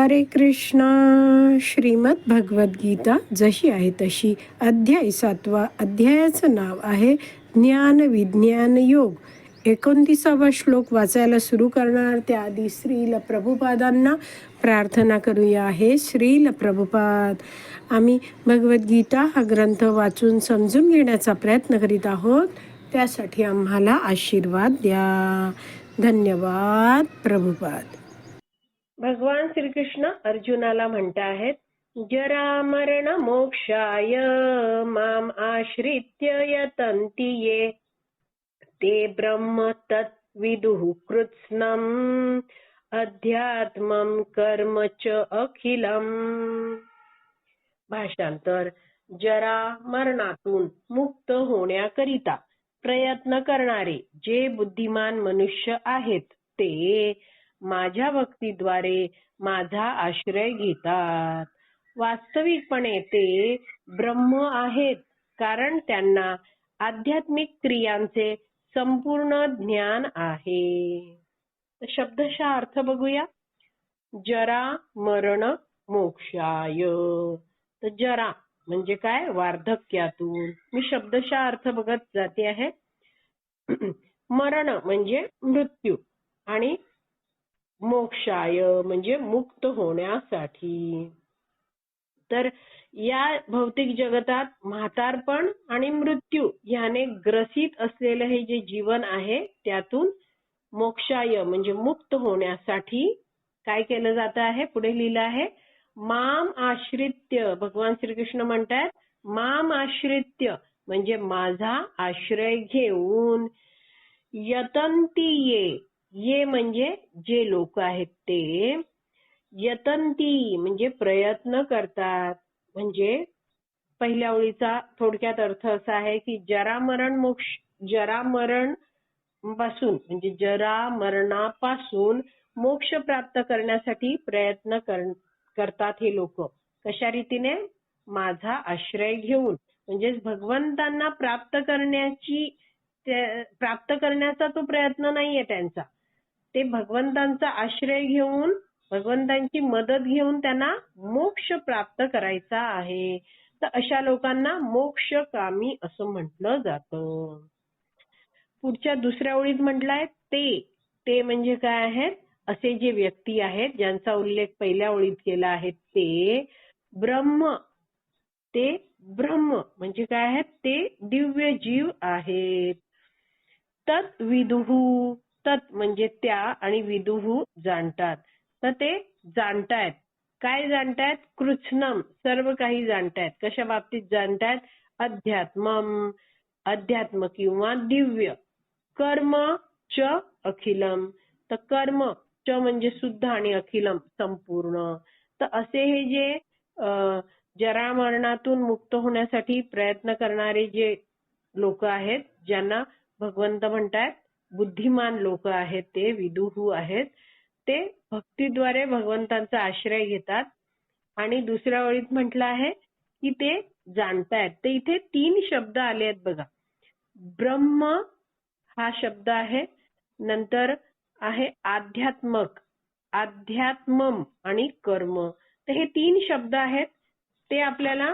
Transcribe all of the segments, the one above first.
हरे कृष्णा श्रीमद भगवद्गीता जशी आहे तशी. अध्याय सातवा अध्यायाचं नाव आहे ज्ञान विज्ञान योग. एकोणतीसावा श्लोक वाचायला सुरू करणार. त्याआधी श्रील प्रभुपादांना प्रार्थना करूया. आहे श्रील प्रभुपाद आम्ही भगवद्गीता हा ग्रंथ वाचून समजून घेण्याचा प्रयत्न करीत आहोत. त्यासाठी आम्हाला आशीर्वाद द्या. धन्यवाद प्रभुपाद. भगवान श्रीकृष्ण अर्जुनाला म्हणता आहेत जरा मरण मोक्षाय माम आश्रित्य यतंती ये। ते ब्रह्म तत्विदुः कृत्स्नम् अध्यात्मं कर्म च अखिलम्। भाषांतर जरा मरणातून मुक्त होण्याकरिता प्रयत्न करणारे जे बुद्धिमान मनुष्य आहेत ते माझ्या भक्तीद्वारे माझा आश्रय घेतात. वास्तविकपणे ते ब्रह्म आहेत कारण त्यांना आध्यात्मिक क्रियांचे संपूर्ण ज्ञान आहे. शब्दशः अर्थ बघूया. जरा मरण मोक्षाय. तर जरा म्हणजे काय? वार्धक्यातून. मी शब्दशः अर्थ बघत जाते आहे. मरण म्हणजे मृत्यू आणि मोक्षाय म्हणजे मुक्त होण्यासाठी. तर या भौतिक जगतात म्हातारपण आणि मृत्यू याने ग्रसित असलेलं हे जे जीवन आहे त्यातून मोक्षाय म्हणजे मुक्त होण्यासाठी काय केलं जात आहे? पुढे लिहिलं आहे माम आश्रित्य भगवान श्रीकृष्ण म्हणतात माम आश्रित्य म्हणजे माझा आश्रय घेऊन यतंती ये ये म्हणजे जे लोक आहेत ते यतंती म्हणजे प्रयत्न करतात. म्हणजे पहिल्या ओळीचा थोडक्यात अर्थ असा आहे की जरा मरण मोक्ष जरा मरणपासून म्हणजे जरा मरणापासून मोक्ष प्राप्त करण्यासाठी प्रयत्न करतात हे लोक. कशा रीतीने? माझा आश्रय घेऊन. म्हणजे भगवंतांना प्राप्त करण्याची प्राप्त करण्याचा तो प्रयत्न नाहीये त्यांचा. ते भगवंतांचा आश्रय घेऊन भगवंतांची मदत घेऊन त्यांना मोक्ष प्राप्त करायचा आहे. तर अशा लोकांना मोक्ष कामी असं म्हटलं जातं. पुढच्या दुसऱ्या ओळीत म्हटलंय ते ते म्हणजे काय आहेत? असे जे व्यक्ती आहेत ज्यांचा उल्लेख पहिल्या ओळीत केला आहे ते ब्रह्म ते ब्रह्म म्हणजे काय आहेत? ते दिव्य जीव आहेत. तत् विदुहू तत् म्हणजे त्या आणि विदुहू जाणतात. तर ते जाणतायत. काय जाणतायत? कृष्णम सर्व काही जाणतायत. कशा बाबतीत जाणतायत? अध्यात्मम. अध्यात्म किंवा दिव्य. कर्म च अखिलम. तर कर्म च म्हणजे शुद्ध आणि अखिलम संपूर्ण. तर असे हे जे जरा मरणातून मुक्त होण्यासाठी प्रयत्न करणारे जे लोक आहेत ज्यांना भगवंत म्हणतात बुद्धिमान लोक आहेत ते विदुहू आहेत ते भक्तीद्वारे भगवंतांचा आश्रय घेतात. आणि दुसऱ्या ओळीत म्हटलं आहे की ते जाणतायत. तर इथे तीन शब्द आले आहेत बघा. ब्रह्म हा शब्द आहे नंतर आहे आध्यात्मक आध्यात्मम आणि कर्म. तर हे तीन शब्द आहेत ते आपल्याला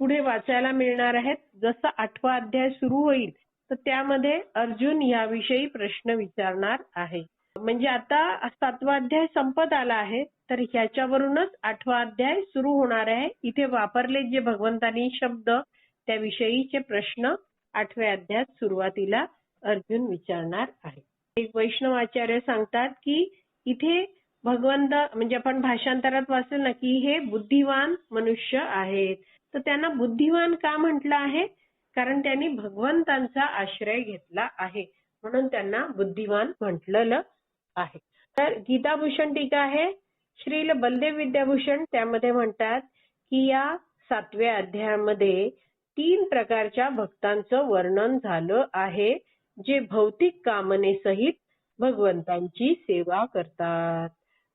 पुढे वाचायला मिळणार आहेत. जसं आठवा अध्याय सुरू होईल तर त्यामध्ये अर्जुन याविषयी प्रश्न विचारणार आहे. म्हणजे आता सातवा अध्याय संपत आला आहे तर ह्याच्यावरूनच आठवा अध्याय सुरू होणार आहे. इथे वापरले जे भगवंतानी शब्द त्याविषयीचे प्रश्न आठव्या अध्यायात सुरुवातीला अर्जुन विचारणार आहे. एक वैष्णवाचार्य सांगतात की इथे भगवंत म्हणजे आपण भाषांतरात वाचलं ना की हे बुद्धिवान मनुष्य आहेत. तर त्यांना बुद्धिवान का म्हटलं आहे? कारण त्यांनी भगवंतांचा आश्रय घेतला आहे. म्हणून त्यांना बुद्धिमान म्हटलेलं आहे. तर गीताभूषण टीका आहे. श्रील बलदेव विद्याभूषण त्यामध्ये म्हणतात की या सातव्या अध्यायामध्ये तीन प्रकारच्या भक्तांचं वर्णन झालं आहे जे भौतिक कामनेसहित भगवंतांची सेवा करतात.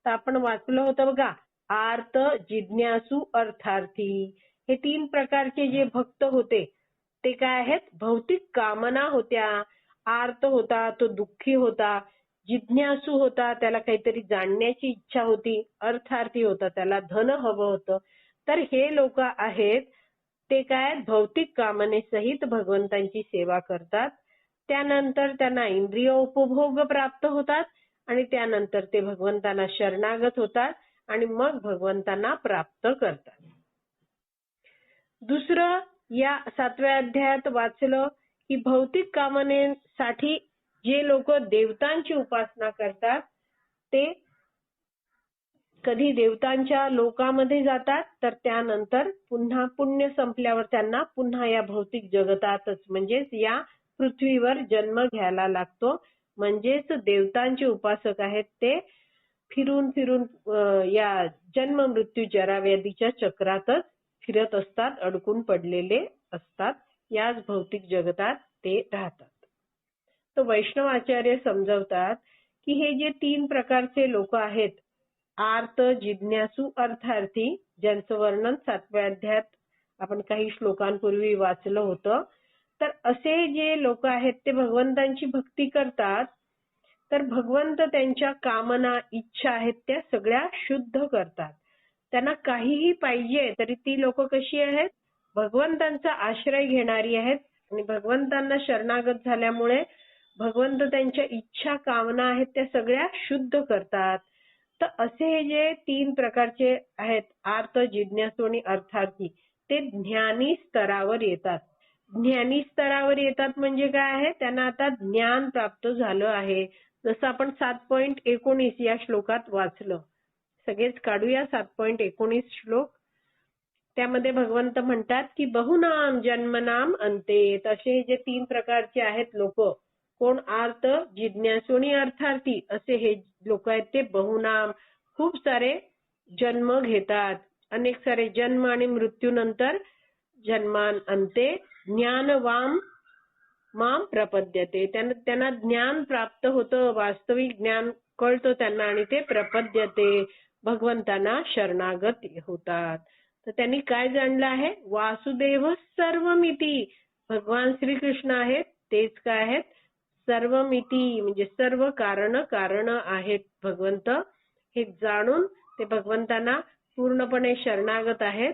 तर आपण वाचलं होतं बघा आर्त जिज्ञासू अर्थार्थी. हे तीन प्रकारचे जे भक्त होते ते काय आहेत? भौतिक कामना होत्या आर्त होता तो दुःखी होता जिज्ञासू होता त्याला काहीतरी जाणण्याची इच्छा होती अर्थार्थी होता त्याला धन हवं होतं. तर हे लोक आहेत ते काय भौतिक कामनेसहित भगवंतांची सेवा करतात. त्यानंतर त्यांना इंद्रिय उपभोग प्राप्त होतात आणि त्यानंतर ते भगवंतांना शरणागत होतात आणि मग भगवंतांना प्राप्त करतात. दुसरं या सातव्या अध्यायात वाचलं की भौतिक कामनेसाठी जे लोक देवतांची उपासना करतात ते कधी देवतांच्या लोकामध्ये जातात तर त्यानंतर पुन्हा पुण्य संपल्यावर त्यांना पुन्हा या भौतिक जगतातच म्हणजेच या पृथ्वीवर जन्म घ्यायला लागतो. म्हणजेच देवतांचे उपासक आहेत ते फिरून फिरून या जन्म मृत्यू जराव्याधीच्या चक्रातच फिरत असतात अडकून पडलेले असतात. याच भौतिक जगतात ते राहतात. तर वैष्णव आचार्य समजवतात की हे जे तीन प्रकारचे लोक आहेत आर्त जिज्ञासू अर्थार्थी ज्यांचं वर्णन सातव्या अध्यात आपण काही श्लोकांपूर्वी वाचलं होतं तर असे जे लोक आहेत ते भगवंतांची भक्ती करतात. तर भगवंत त्यांच्या कामना इच्छा आहेत त्या सगळ्या शुद्ध करतात. त्यांना काहीही पाहिजे तरी ती लोक कशी आहेत? भगवंतांचा आश्रय घेणारी आहेत. आणि भगवंतांना शरणागत झाल्यामुळे भगवंत त्यांच्या इच्छा कामना आहेत त्या सगळ्या शुद्ध करतात. तर असे हे जे तीन प्रकारचे आहेत आर्त जिज्ञासू आणि अर्थार्थी ते ज्ञानी स्तरावर येतात. ज्ञानी स्तरावर येतात म्हणजे काय आहे? त्यांना आता ज्ञान प्राप्त झालं आहे. जसं आपण सात पॉईंट एकोणीस या श्लोकात वाचलं. सगळेच काढूया सात पॉईंट एकोणीस श्लोक. त्यामध्ये भगवंत म्हणतात की बहुनाम जन्मनाम अंते असे जे तीन प्रकारचे आहेत लोक कोण आर्त जिज्ञासू आणि अर्थार्थी असे हे लोक आहेत ते बहुनाम खूप सारे जन्म घेतात. अनेक सारे जन्म आणि मृत्यूनंतर जन्मान अंते ज्ञानवाम माम प्रपद्यते. त्यांना त्यांना ज्ञान प्राप्त होतं वास्तविक ज्ञान कळतं त्यांना आणि ते प्रपद्यते. भगवंतांना शरणागत होतात. तर त्यांनी काय जाणलं आहे? वासुदेव सर्वमिती. भगवान श्रीकृष्ण आहेत तेच काय आहेत? सर्वमिती म्हणजे सर्व कारण कारण आहेत भगवंत. हे जाणून ते भगवंतांना पूर्णपणे शरणागत आहेत.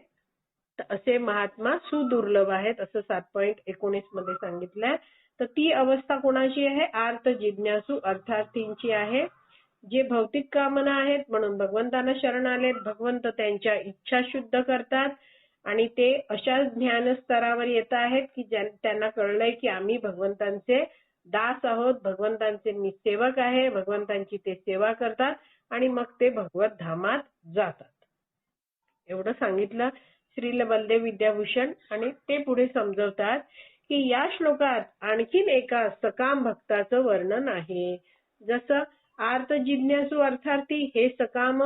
असे महात्मा सुदुर्लभ आहेत असं सात पॉईंट एकोणीसमध्ये सांगितलंय. तर ती अवस्था कोणाची आहे? आर्त जिज्ञासू अर्थार्थींची आहे. जे भौतिक कामना आहेत म्हणून भगवंतांना शरण आलेत. भगवंत त्यांच्या इच्छा शुद्ध करतात आणि ते अशा ज्ञान स्तरावर येत आहेत की त्यांना कळलंय की आम्ही भगवंतांचे दास आहोत भगवंतांचे मी सेवक आहे भगवंतांची ते सेवा करतात आणि मग ते भगवत धामात जातात एवढं सांगितलं श्रील बलदेव विद्याभूषण आणि ते पुढे समजवतात की या श्लोकात आणखीन एका सकाम भक्ताचं वर्णन आहे जसं आर्त जिज्ञासू अर्थार्थी हे सकाम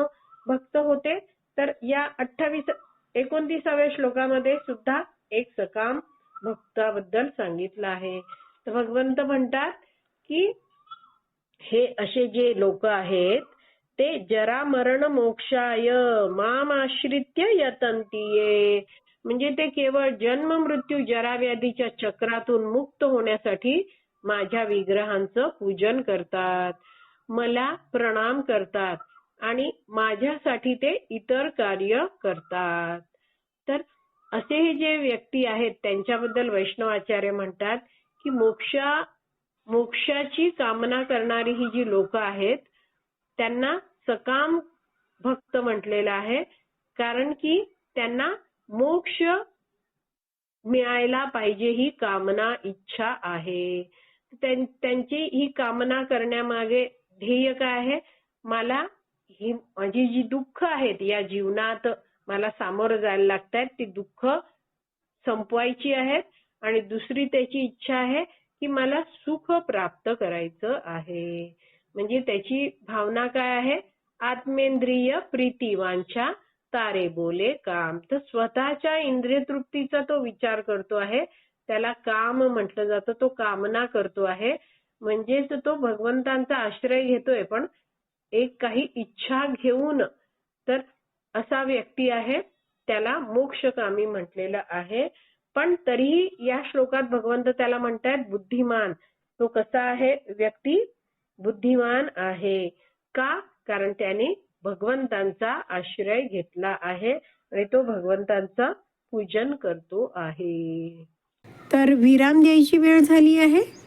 भक्त होते. तर या अठ्ठावीस एकोणतीसाव्या श्लोकामध्ये सुद्धा एक सकाम भक्ताबद्दल सांगितलं आहे. तर भगवंत म्हणतात की हे असे जे लोक आहेत ते जरा मरण मोक्षाय माम आश्रित्य यतंतीये म्हणजे ते केवळ जन्म मृत्यू जराव्याधीच्या चक्रातून मुक्त होण्यासाठी माझ्या विग्रहांचं पूजन करतात. मला प्रणाम करतात आणि माझ्यासाठी ते इतर कार्य करतात. तर असे हे जे व्यक्ती आहेत त्यांच्याबद्दल वैष्णवाचार्य म्हणतात की मोक्षा मोक्षाची कामना करणारी ही जी लोक आहेत त्यांना सकाम भक्त म्हटलेलं आहे कारण की त्यांना मोक्ष मिळायला पाहिजे ही कामना इच्छा आहे. त्यांची ही कामना करण्यामागे ध्येय काय आहे? मला ही माझी जी दुःख आहेत या जीवनात मला सामोरं जायला लागतात ती दुःख संपवायची आहेत आणि दुसरी त्याची इच्छा आहे की मला सुख प्राप्त करायचं आहे. म्हणजे त्याची भावना काय आहे? आत्मेंद्रिय प्रीती वांछा तारे बोले काम. तर स्वतःच्या इंद्रिय तृप्तीचा तो विचार करतो आहे त्याला काम म्हटलं जातं तो कामना करतो आहे. म्हणजेच तो भगवंतांचा आश्रय घेतोय पण एक काही इच्छा घेऊन तर असा व्यक्ती आहे त्याला मोक्षकामी म्हटलेलं आहे. पण तरीही या श्लोकात भगवंत त्याला म्हणतायत बुद्धिमान. तो कसा आहे? व्यक्ती बुद्धिमान आहे. का? कारण त्याने भगवंतांचा आश्रय घेतला आहे आणि तो भगवंतांचं पूजन करतो आहे. तर विराम द्यायची वेळ झाली आहे.